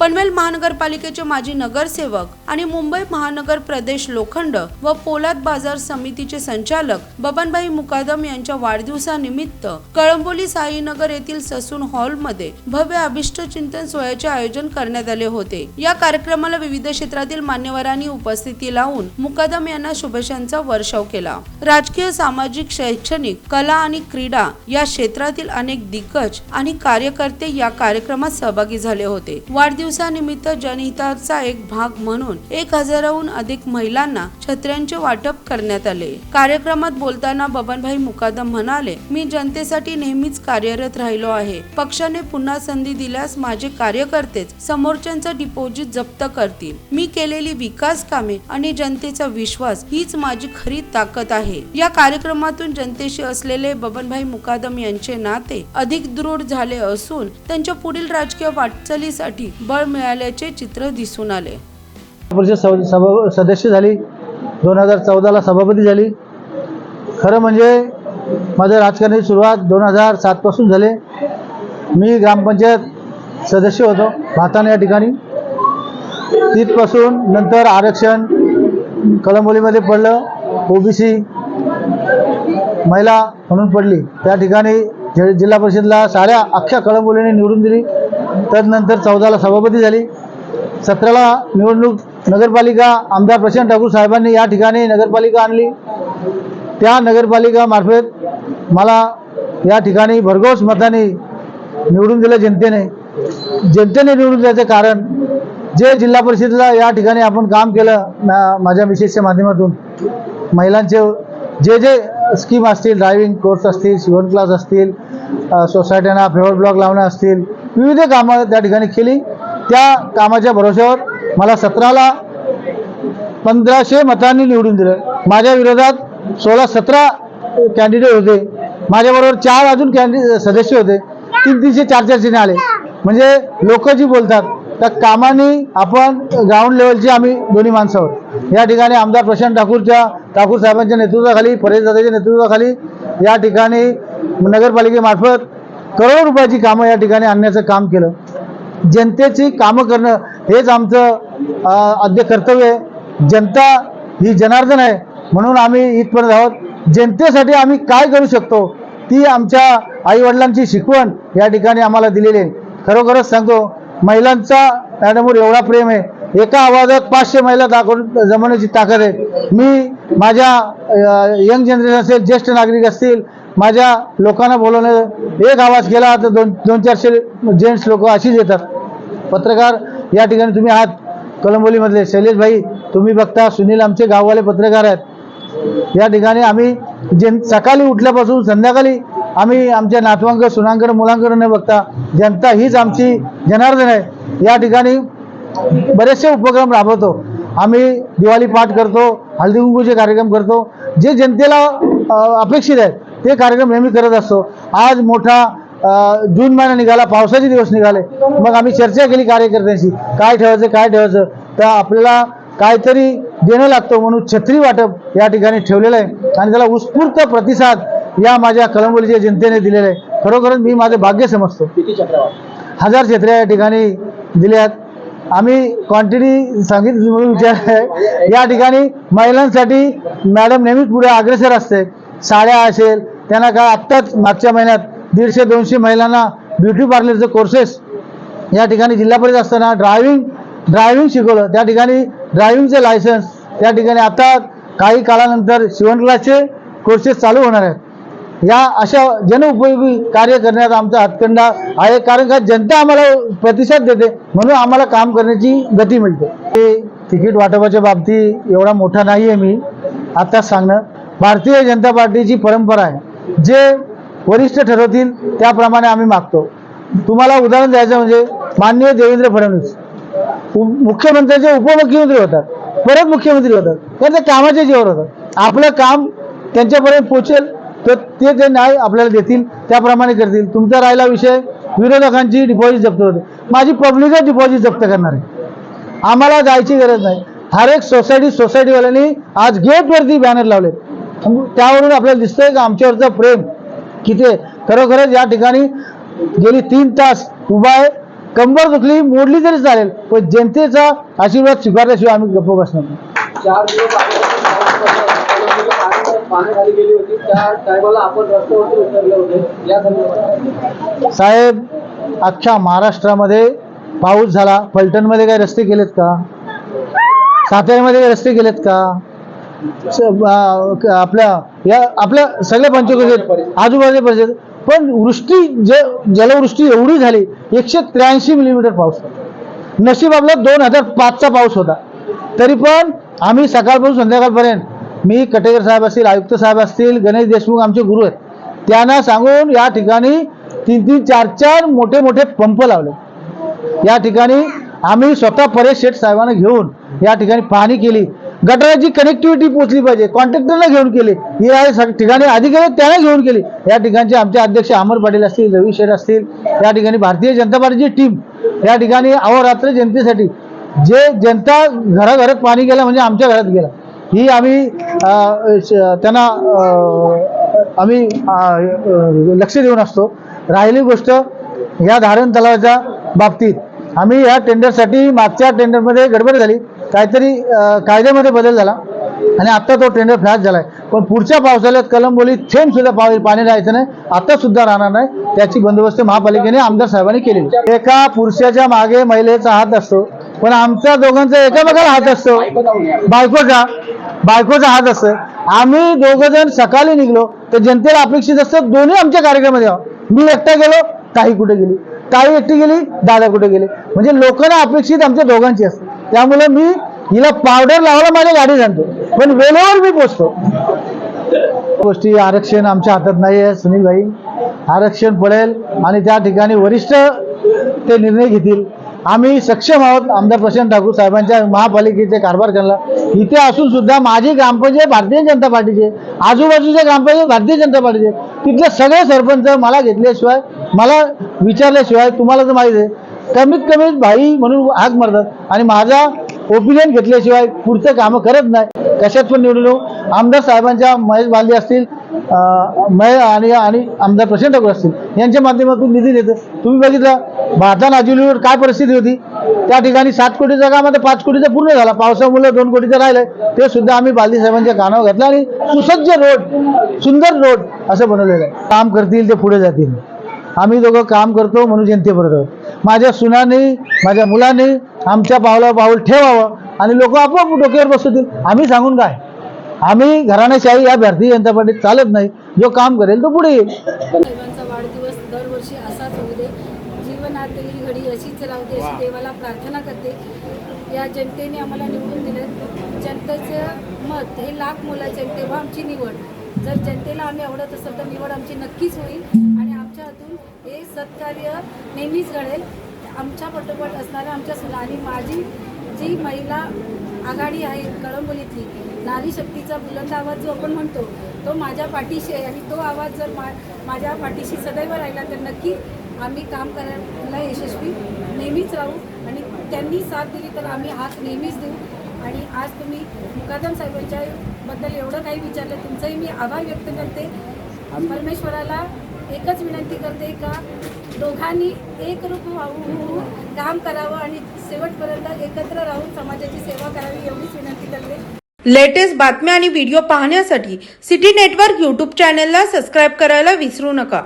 पनवेल महानगरपालिकेचे माजी नगरसेवक आणि मुंबई महानगर प्रदेश लोखंड व पोलाद बाजार समितीचे संचालक बबनभाई मुकादम यांच्या वाढदिवसानिमित्त कळंबोली साईनगर येथील ससून हॉलमध्ये भव्य अभिष्ट चिंतन सोहळ्याचे आयोजन करण्यात आले होते. या कार्यक्रमाला विविध क्षेत्रातील मान्यवरांनी उपस्थिती लावून मुकादम यांना शुभेच्छांचा वर्षाव केला. राजकीय सामाजिक शैक्षणिक कला आणि क्रीडा या क्षेत्रातील अनेक दिग्गज आणि कार्यकर्ते या कार्यक्रमात सहभागी झाले होते. वाढदिवसानिमित्त जनहिताचा एक भाग म्हणून एक हजाराहून अधिक महिलांना छत्र्यांचे वाटप करण्यात आले. कार्यक्रमात बोलताना बबनभाई मुकादम म्हणाले मी जनतेसाठी नेहमीच कार्यरत राहिलो आहे. पक्षाने पुन्हा संधी दिल्यास माझे कार्यकर्तेच समोरच्यांचा डिपॉझिट जप्त करतील. मी केलेली विकास कामे आणि जनतेचा विश्वास हीच माझी खरी ताकद आहे. या कार्यक्रमातून जनतेशी असलेले बबनभाई मुकादम यांचे नाते अधिक दृढ झाले असून त्यांच्या पुढील राजकीय वाटचालीसाठी बळ मिळाल्याचे चित्र दिसून आले. परिषद सव- सभा सदस्य झाली. दोन हजार चौदाला सभापती झाली. खरं म्हणजे माझं राजकारणाची सुरुवात दोन हजार सातपासून झाले. मी ग्रामपंचायत सदस्य होतो भाताने या ठिकाणी. तिथपासून नंतर आरक्षण कळंबोलीमध्ये पडलं ओबीसी महिला म्हणून पडली. त्या ठिकाणी जिल्हा परिषदला साऱ्या अख्ख्या कळंबोलीने निवडून दिली. तदनंतर चौदाला सभापती झाली. सतराला निवडणूक नगरपालिका आमदार प्रशांत ठाकूर साहेबांनी या ठिकाणी नगरपालिका आणली. त्या नगरपालिकामार्फत मला या ठिकाणी भरघोस मताने निवडून दिलं जनतेने. जनतेने निवडून द्यायचं कारण जे जिल्हा परिषदेला या ठिकाणी आपण काम केलं माझ्या मिसेसच्या माध्यमातून महिलांचे जे जे स्कीम असतील ड्रायव्हिंग कोर्स असतील शिवण क्लास असतील सोसायट्यांना फेवर ब्लॉक लावणं असतील विविध कामं त्या ठिकाणी केली. त्या कामाच्या भरोश्यावर मला सतराला पंधराशे मतांनी निवडून दिलं. माझ्या विरोधात सोळा सतरा कॅन्डिडेट होते. माझ्याबरोबर चार अजून कॅन्डि सदस्य होते. तीन तीनशे चार चारशेने आले. म्हणजे लोक जी बोलतात त्या कामाने आपण ग्राउंड लेवलची आम्ही दोन्ही माणसं आहोत. या ठिकाणी आमदार प्रशांत ठाकूरच्या ठाकूर साहेबांच्या नेतृत्वाखाली परेश दादाच्या नेतृत्वाखाली या ठिकाणी नगरपालिकेमार्फत करोड रुपयाची कामं या ठिकाणी आणण्याचं काम केलं. जनतेची कामं करणं हेच आमचं आद्य कर्तव्य आहे. जनता ही जनार्दन आहे म्हणून आम्ही इथपर्यंत आहोत. जनतेसाठी आम्ही काय करू शकतो ती आमच्या आईवडिलांची शिकवण या ठिकाणी आम्हाला दिलेली आहे. खरोखरच सांगतो महिलांचा मॅडमवर एवढा प्रेम आहे. एका आवाजात पाचशे महिला दाखवून जमवण्याची ताकद आहे. मी माझ्या यंग जनरेशन असेल ज्येष्ठ नागरिक असतील माझ्या लोकांना बोलवणं एक आवाज केला तर दोन दोन चारशे जेंट्स लोक अशीच येतात. पत्रकार या ठिकाणी तुम्ही आहात. कळंबोलीमधले शैलेशभाई तुम्ही बघता सुनील आमचे गाववाले पत्रकार आहेत. या ठिकाणी आम्ही जे सकाळी उठल्यापासून संध्याकाळी आम्ही आमच्या नातवांक सुनांकडे मुलांकडे न बघता जनता हीच आमची जनार्दन आहे. या ठिकाणी बरेचसे उपक्रम राबवतो. आम्ही दिवाळी पाठ करतो हळदी कुंकूचे कार्यक्रम करतो. जे जनतेला अपेक्षित आहेत ते कार्यक्रम नेहमी करत असतो. आज मोठा जून महिना निघाला पावसाचे दिवस निघाले. मग आम्ही चर्चा केली कार्यकर्त्यांशी. काय ठेवायचं काय ठेवायचं? तर आपल्याला काहीतरी देणं लागतं म्हणून छत्री वाटप या ठिकाणी ठेवलेलं आहे. आणि त्याला उत्स्फूर्त प्रतिसाद या माझ्या कळंबोलीच्या जनतेने दिलेला आहे. खरोखरच मी माझे भाग्य समजतो. हजार छत्र्या या ठिकाणी दिल्यात. आम्ही क्वांटिटी सांगितली म्हणून विचार आहे या ठिकाणी महिलांसाठी मॅडम नेहमीच पुढे अग्रेसर असते. साड्या असेल त्यांना काय आत्ताच मागच्या महिन्यात दीडशे दोनशे महिलांना ब्युटी पार्लरचे कोर्सेस या ठिकाणी जिल्हा परिषद असताना ड्रायव्हिंग ड्रायव्हिंग शिकवलं. त्या ठिकाणी ड्रायव्हिंगचे लायसन्स त्या ठिकाणी आता काही काळानंतर शिवण क्लासचे कोर्सेस चालू होणार आहेत. या अशा जनउपयोगी कार्य करण्यात आमचा हातखंडा आहे कारण का जनता आम्हाला प्रतिसाद देते म्हणून आम्हाला काम करण्याची गती मिळते. ते तिकीट वाटपाच्या बाबतीत एवढा मोठा नाही आहे मी. आत्ताच सांगणं भारतीय जनता पार्टीची परंपरा आहे. जे वरिष्ठ ठरवतील त्याप्रमाणे आम्ही मागतो. तुम्हाला उदाहरण द्यायचं म्हणजे माननीय देवेंद्र फडणवीस. मुख्यमंत्र्यांचे मुख्यमंत्र्याचे उपमुख्यमंत्री होतात परत मुख्यमंत्री होतात त्यांच्या कामाच्या जीवावर होतात. आपलं काम त्यांच्यापर्यंत पोचेल तर ते ते न्याय आपल्याला देतील त्याप्रमाणे करतील. तुमचा राहिला विषय विरोधकांची डिपॉझिट जप्त होते. माझी पब्लिकच डिपॉझिट जप्त करणार आहे. आम्हाला जायची गरज नाही. हर एक सोसायटी सोसायटीवाल्यांनी आज गेटवरती बॅनर लावले त्यावरून आपल्याला दिसतंय का आमच्यावरचं प्रेम? किती खरोखरच या ठिकाणी गेली तीन तास उभा आहे. कंबर दुखली मोडली तरी चालेल पण जनतेचा आशीर्वाद स्वीकारल्याशिवाय आम्ही गप्प बसणार साहेब अख्ख्या महाराष्ट्रामध्ये पाऊस झाला. फलटणमध्ये काही रस्ते केलेत का? साताऱ्यामध्ये काही रस्ते केलेत क- आपल्या या आपल्या सगळ्या पंचकृषीत आजूबाजूच्या परिसरात. पण वृष्टी जे जलवृष्टी एवढी झाली एकशे त्र्याऐंशी मिलीमीटर पाऊस नशीब आपला दोन हजार पाचचा पाऊस होता. तरी पण आम्ही सकाळपासून संध्याकाळपर्यंत मी कटेकर साहेब असतील आयुक्त साहेब असतील गणेश देशमुख आमचे गुरु आहेत त्यांना सांगून या ठिकाणी तीन तीन चार चार मोठे मोठे पंप लावले. या ठिकाणी आम्ही स्वतः परेश शेठ साहेबांना घेऊन या ठिकाणी पाहणी केली. गटाराची कनेक्टिव्हिटी पोचली पाहिजे. कॉन्ट्रॅक्टरला घेऊन केली. या सग- ठिकाणी अधिकारी त्यांना घेऊन केली. या ठिकाणचे आमचे अध्यक्ष अमर पाटील असतील रवी शेठ असतील या ठिकाणी भारतीय जनता पार्टीची टीम या ठिकाणी अहोरात्र जनतेसाठी. जे जनता घराघरात पाणी गेलं म्हणजे आमच्या घरात गेलं. ही आम्ही श- त्यांना आम्ही लक्ष देऊन असतो. राहिली गोष्ट या धारण तलावाच्या बाबतीत. आम्ही या टेंडरसाठी मागच्या टेंडरमध्ये गडबड झाली. काहीतरी कायद्यामध्ये बदल झाला. आणि आता तो टेंडर फ्लॅश झालाय. पण पुढच्या पावसाळ्यात कलंबोली थेंब सुद्धा पाणी पाणी राहायचं नाही. आता सुद्धा राहणार नाही. त्याची बंदोबस्त महापालिकेने आमदार साहेबांनी केली एका पुरुषाच्या मागे महिलेचा हात असतो. पण आमच्या दोघांचा एकामेकाला हात असतो. बायकोचा बायकोचा हात असतो. आम्ही दोघं जण सकाळी निघलो. तर जनतेला अपेक्षित असतं दोन्ही आमच्या कार्यक्रमामध्ये यावं. मी एकटा गेलो ताई कुठे गेली? ताई एकटी गेली दादा कुठे गेले? म्हणजे लोकांना अपेक्षित आमच्या दोघांची असते. त्यामुळे मी हिला पावडर लावायला माझी गाडी जाणतो पण वेळेवर मी पोचतो. गोष्टी आरक्षण आमच्या हातात नाही आहे सुनील भाई आरक्षण पडेल आणि त्या ठिकाणी वरिष्ठ ते निर्णय घेतील. आम्ही सक्षम आहोत आमदार प्रशांत ठाकूर साहेबांच्या महापालिकेचे कारभार करला इथे असून सुद्धा माझी ग्रामपंचायत भारतीय जनता पार्टीचे आजूबाजूचे ग्रामपंचायत भारतीय जनता पार्टीचे तिथले सगळे सरपंच मला घेतल्याशिवाय मला विचारल्याशिवाय तुम्हाला तर माहिती आहे कमीत कमी भाई म्हणून हाक मारतात. आणि माझा ओपिनियन घेतल्याशिवाय पुढचं कामं करत नाही. कशात पण निवडून आमदार साहेबांच्या महेश बाली असतील मय महे आणि आणि आमदार प्रशांत ठाकूर असतील यांच्या माध्यमातून निधी देतं तुम्ही बघितलं भारता नाजुलीवर काय परिस्थिती होती? त्या ठिकाणी सात कोटीचा काम आता पाच कोटीचा पूर्ण झाला. पावसामुळे दोन कोटीचं राहिलंय. ते सुद्धा आम्ही बालदी साहेबांच्या कानावर घातलं आणि सुसज्ज रोड सुंदर रोड असं बनवलेलं आहे. काम करतील ते पुढे जातील. आम्ही दोघं काम करतो म्हणून जनतेबरोबर माझ्या सुनाने माझ्या मुलाने आमच्या पावला पाऊल ठेवावं आणि लोक आपोआप डोक्यावर बसतील आम्ही सांगून काय? आम्ही घराण्याशाही या भारतीय जनता पार्टीत चालत नाही. जो काम करेल तो पुढे येईल. साहेबांचा वाढदिवस दरवर्षी असाच होऊ दे. जीवनातली घडी अशीच राहू दे अशी देवाला प्रार्थना करते. या जनतेने आम्हाला निवडून दिलं. जनतेचं मत हे लाख मोलाचे आहे. तेव्हा आमची निवड. जर जनतेला आम्ही आवडत असेल तर निवड आमची नक्कीच होईल. आमच्या हातून हे सत्कार्य नेहमीच घडेल. आमच्या पटोपट असणाऱ्या आमच्या सुना आणि माझी जी महिला आघाडी आहे कळंबोलीतली नारी शक्तीचा बुलंद आवाज जो आपण म्हणतो तो माझ्या पाठीशी आहे आणि तो आवाज जर मा माझ्या पाठीशी सदैव राहिला तर नक्की आम्ही काम करायला यशस्वी नेहमीच राहू आणि त्यांनी साथ दिली तर आम्ही हात नेहमीच देऊ. आणि आज तुम्ही मुकादम साहेबांच्या बद्दल एवढं काही विचारलं तुमचंही मी आभार व्यक्त करते. परमेश्वराला एकच विनंती करते का दोघांनी एक रूप होऊन काम करावं आणि शेवटपर्यंत एकत्र राहून समाजाची सेवा करावी एवढीच विनंती करते. लेटेस्ट बातम्या आणि व्हिडिओ पाहण्यासाठी सिटी नेटवर्क यूट्यूब चॅनलला सबस्क्राईब करायला विसरू नका.